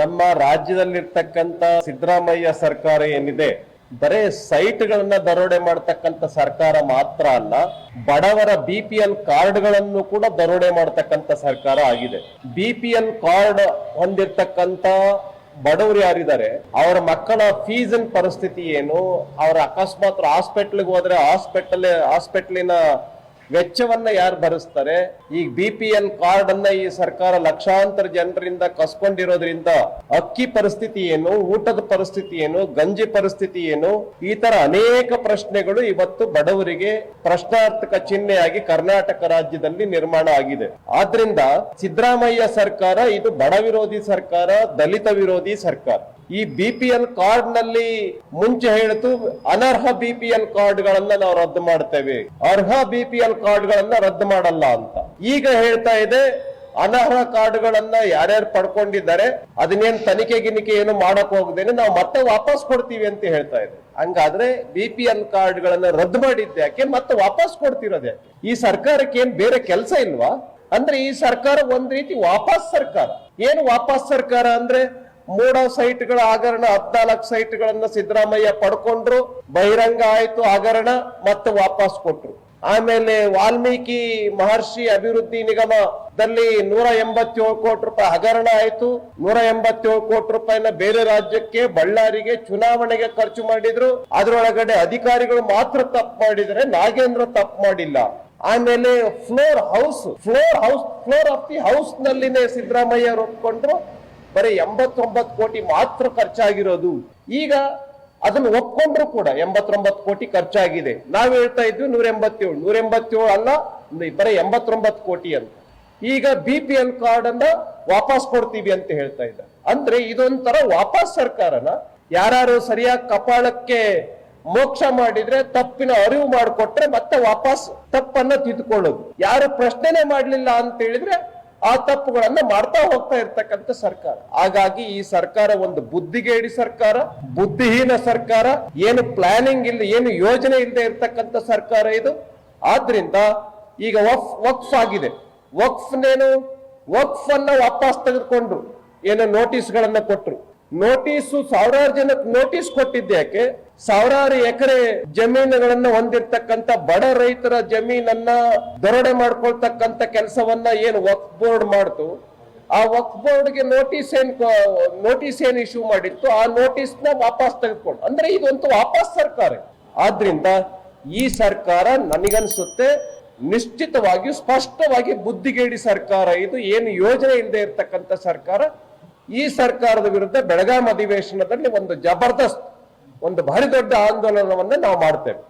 ನಮ್ಮ ರಾಜ್ಯದಲ್ಲಿರ್ತಕ್ಕಂಥ ಸಿದ್ದರಾಮಯ್ಯ ಸರ್ಕಾರ ಏನಿದೆ, ಬರೇ ಸೈಟ್ಗಳನ್ನ ದರೋಡೆ ಮಾಡ್ತಕ್ಕಂಥ ಸರ್ಕಾರ ಮಾತ್ರ ಅಲ್ಲ, ಬಡವರ ಬಿ ಪಿ ಎಲ್ ಕಾರ್ಡ್ಗಳನ್ನು ಕೂಡ ದರೋಡೆ ಮಾಡ್ತಕ್ಕಂಥ ಸರ್ಕಾರ ಆಗಿದೆ. ಬಿ ಪಿ ಎಲ್ ಕಾರ್ಡ್ ಹೊಂದಿರ್ತಕ್ಕಂತ ಬಡವರು ಯಾರಿದ್ದಾರೆ, ಅವರ ಮಕ್ಕಳ ಫೀಸಿನ ಪರಿಸ್ಥಿತಿ ಏನು, ಅವರ ಅಕಸ್ಮಾತ್ ಹಾಸ್ಪಿಟ್ಲ್ಗೆ ಹೋದ್ರೆ ಹಾಸ್ಪಿಟಲ್ ಹಾಸ್ಪಿಟ್ಲಿನ ವೆಚ್ಚವನ್ನ ಯಾರು ಭರಿಸ್ತಾರೆ? ಈ ಬಿ ಪಿ ಕಾರ್ಡ್ ಅನ್ನ ಈ ಸರ್ಕಾರ ಲಕ್ಷಾಂತರ ಜನರಿಂದ ಕಸ್ಕೊಂಡಿರೋದ್ರಿಂದ ಅಕ್ಕಿ ಪರಿಸ್ಥಿತಿ ಏನು, ಊಟದ ಪರಿಸ್ಥಿತಿ ಏನು, ಗಂಜಿ ಪರಿಸ್ಥಿತಿ ಏನು, ಈ ತರ ಅನೇಕ ಪ್ರಶ್ನೆಗಳು ಇವತ್ತು ಬಡವರಿಗೆ ಪ್ರಶ್ನಾರ್ಥಕ ಚಿಹ್ನೆಯಾಗಿ ಕರ್ನಾಟಕ ರಾಜ್ಯದಲ್ಲಿ ನಿರ್ಮಾಣ ಆಗಿದೆ. ಆದ್ರಿಂದ ಸಿದ್ದರಾಮಯ್ಯ ಸರ್ಕಾರ, ಇದು ಬಡ ವಿರೋಧಿ ಸರ್ಕಾರ, ದಲಿತ ವಿರೋಧಿ ಸರ್ಕಾರ. ಈ ಬಿ ಪಿ ಎಲ್ ಕಾರ್ಡ್ನಲ್ಲಿ ಮುಂಚೆ ಹೇಳಿತು, ಅನರ್ಹ ಬಿ ಪಿ ಎಲ್ ಕಾರ್ಡ್ ಗಳನ್ನ ನಾವು ರದ್ದು ಮಾಡ್ತೇವೆ. ಅರ್ಹ ಬಿ ಪಿ ಎಲ್ ಕಾರ್ಡ್ ಗಳನ್ನ ರದ್ದು ಮಾಡಲ್ಲ ಅಂತ. ಈಗ ಹೇಳ್ತಾ ಇದೆ, ಅನರ್ಹ ಕಾರ್ಡ್ ಗಳನ್ನ ಯಾರ್ಯಾರು ಪಡ್ಕೊಂಡಿದ್ದಾರೆ, ಅದನ್ನೇನ್ ತನಿಖೆ ಗಿನಿಕೆ ಏನು ಮಾಡಕ್ ಹೋಗದೇನೆ ನಾವು ಮತ್ತೆ ವಾಪಸ್ ಕೊಡ್ತೀವಿ ಅಂತ ಹೇಳ್ತಾ ಇದೆ. ಹಂಗಾದ್ರೆ ಬಿ ಪಿ ಎಲ್ ಕಾರ್ಡ್ ಗಳನ್ನ ರದ್ದು ಮಾಡಿದ್ದೆ ಯಾಕೆ, ಮತ್ತೆ ವಾಪಸ್ ಕೊಡ್ತಿರೋದೆ ಈ ಸರ್ಕಾರಕ್ಕೆ ಏನ್ ಬೇರೆ ಕೆಲಸ ಇಲ್ವಾ? ಅಂದ್ರೆ ಈ ಸರ್ಕಾರ ಒಂದ್ ರೀತಿ ವಾಪಸ್ ಸರ್ಕಾರ. ಏನು ವಾಪಸ್ ಸರ್ಕಾರ ಅಂದ್ರೆ? ಮೂಡ ಸೈಟ್ಗಳ ಹಗರಣ, ಹದ್ನಾಲ್ಕು ಸೈಟ್ಗಳನ್ನ ಸಿದ್ದರಾಮಯ್ಯ ಪಡ್ಕೊಂಡ್ರು, ಬಹಿರಂಗ ಆಯ್ತು ಹಗರಣ ಮತ್ತೆ ವಾಪಸ್ ಕೊಟ್ರು. ಆಮೇಲೆ ವಾಲ್ಮೀಕಿ ಮಹರ್ಷಿ ಅಭಿವೃದ್ಧಿ ನಿಗಮದಲ್ಲಿ ನೂರ ಎಂಬತ್ತೇಳು ಕೋಟಿ ರೂಪಾಯಿ ಹಗರಣ ಆಯ್ತು. ನೂರ ಎಂಬತ್ತೇಳು ಕೋಟಿ ರೂಪಾಯಿನ ಬೇರೆ ರಾಜ್ಯಕ್ಕೆ, ಬಳ್ಳಾರಿಗೆ ಚುನಾವಣೆಗೆ ಖರ್ಚು ಮಾಡಿದ್ರು. ಅದರೊಳಗಡೆ ಅಧಿಕಾರಿಗಳು ಮಾತ್ರ ತಪ್ಪು ಮಾಡಿದರೆ ನಾಗೇಂದ್ರ ತಪ್ಪು ಮಾಡಿಲ್ಲ. ಆಮೇಲೆ floor house floor house, floor of the house ನಲ್ಲಿನೇ Siddaramaiah ಒಪ್ಕೊಂಡ್ರು ಬರೀ ಎಂಬತ್ತೊಂಬತ್ತು ಕೋಟಿ ಮಾತ್ರ ಖರ್ಚಾಗಿರೋದು. ಈಗ ಅದನ್ನು ಒಪ್ಕೊಂಡ್ರು ಕೂಡ ಎಂಬತ್ತೊಂಬತ್ತು ಕೋಟಿ ಖರ್ಚಾಗಿದೆ. ನಾವು ಹೇಳ್ತಾ ಇದ್ವಿ ನೂರ ಎಂಬತ್ತೇಳು ನೂರ ಎಂಬತ್ತೇಳು ಅಲ್ಲ ಬರೀ ಎಂಬತ್ತೊಂಬತ್ತು ಕೋಟಿ ಅಂತ. ಈಗ ಬಿ ಪಿ ಎಲ್ ಕಾರ್ಡ್ ಅನ್ನ ವಾಪಸ್ ಕೊಡ್ತೀವಿ ಅಂತ ಹೇಳ್ತಾ ಇದ್ದ. ಅಂದ್ರೆ ಇದೊಂಥರ ವಾಪಸ್ ಸರ್ಕಾರನ ಯಾರು ಸರಿಯಾಗಿ ಕಪಾಳಕ್ಕೆ ಮೋಕ್ಷ ಮಾಡಿದ್ರೆ ತಪ್ಪಿನ ಅರಿವು ಮಾಡಿಕೊಟ್ರೆ ಮತ್ತೆ ವಾಪಸ್ ತಪ್ಪನ್ನ ತಿದ್ಕೊಳ್ಳೋದು. ಯಾರು ಪ್ರಶ್ನೆನೆ ಮಾಡ್ಲಿಲ್ಲ ಅಂತ ಹೇಳಿದ್ರೆ ಆ ತಪ್ಪುಗಳನ್ನ ಮಾಡ್ತಾ ಹೋಗ್ತಾ ಇರ್ತಕ್ಕಂಥ ಸರ್ಕಾರ. ಹಾಗಾಗಿ ಈ ಸರ್ಕಾರ ಒಂದು ಬುದ್ಧಿಗೇಡಿ ಸರ್ಕಾರ, ಬುದ್ಧಿಹೀನ ಸರ್ಕಾರ, ಏನು ಪ್ಲಾನಿಂಗ್ ಇಲ್ಲ, ಏನು ಯೋಜನೆ ಇಲ್ಲದೆ ಇರ್ತಕ್ಕಂಥ ಸರ್ಕಾರ ಇದು. ಆದ್ರಿಂದ ಈಗ ವಕ್ಫ್ ವಕ್ಫ್ ಆಗಿದೆ. ವಕ್ಫ್ನೇನು ವಕ್ಫ್ ಅನ್ನ ವಾಪಸ್ ತೆಗೆದುಕೊಂಡ್ರು. ಏನು ನೋಟಿಸ್ಗಳನ್ನ ಕೊಟ್ರು. ನೋಟಿಸು ಸಾವಿರಾರು ಜನಕ್ಕೆ ನೋಟಿಸ್ ಕೊಟ್ಟಿದ್ದೆ ಯಾಕೆ ಸಾವಿರಾರು ಎಕರೆ ಜಮೀನುಗಳನ್ನು ಹೊಂದಿರತಕ್ಕಂತ ಬಡ ರೈತರ ಜಮೀನನ್ನ ದರೋಡೆ ಮಾಡ್ಕೊಳ್ತಕ್ಕಂತ ಕೆಲಸವನ್ನ ಏನು ವಕ್ಫ್ ಬೋರ್ಡ್ ಮಾಡ್ತು? ಆ ವಕ್ಫ್ ಬೋರ್ಡ್ಗೆ ನೋಟಿಸ್ ಏನ್ ನೋಟಿಸ್ ಏನ್ ಇಶ್ಯೂ ಮಾಡಿತ್ತು? ಆ ನೋಟಿಸ್ನ ವಾಪಸ್ ತೆಗೆದುಕೊಂಡು, ಅಂದ್ರೆ ಇದೊಂದು ವಾಪಸ್ ಸರ್ಕಾರ. ಆದ್ರಿಂದ ಈ ಸರ್ಕಾರ ನನಗನ್ಸುತ್ತೆ, ನಿಶ್ಚಿತವಾಗಿ ಸ್ಪಷ್ಟವಾಗಿ ಬುದ್ಧಿಗೇಡಿ ಸರ್ಕಾರ ಇದು, ಏನು ಯೋಜನೆ ಇಲ್ಲದೆ ಇರ್ತಕ್ಕಂಥ ಸರ್ಕಾರ, ಈ ಸರ್ಕಾರದ ವಿರುದ್ಧ ಬೆಳಗಾಂ ಅಧಿವೇಶನದಲ್ಲಿ ಒಂದು ಜಬರ್ದಸ್ತ್ ಒಂದು ಭಾರಿ ದೊಡ್ಡ ಆಂದೋಲನವನ್ನ ನಾವು ಮಾಡ್ತೇವೆ.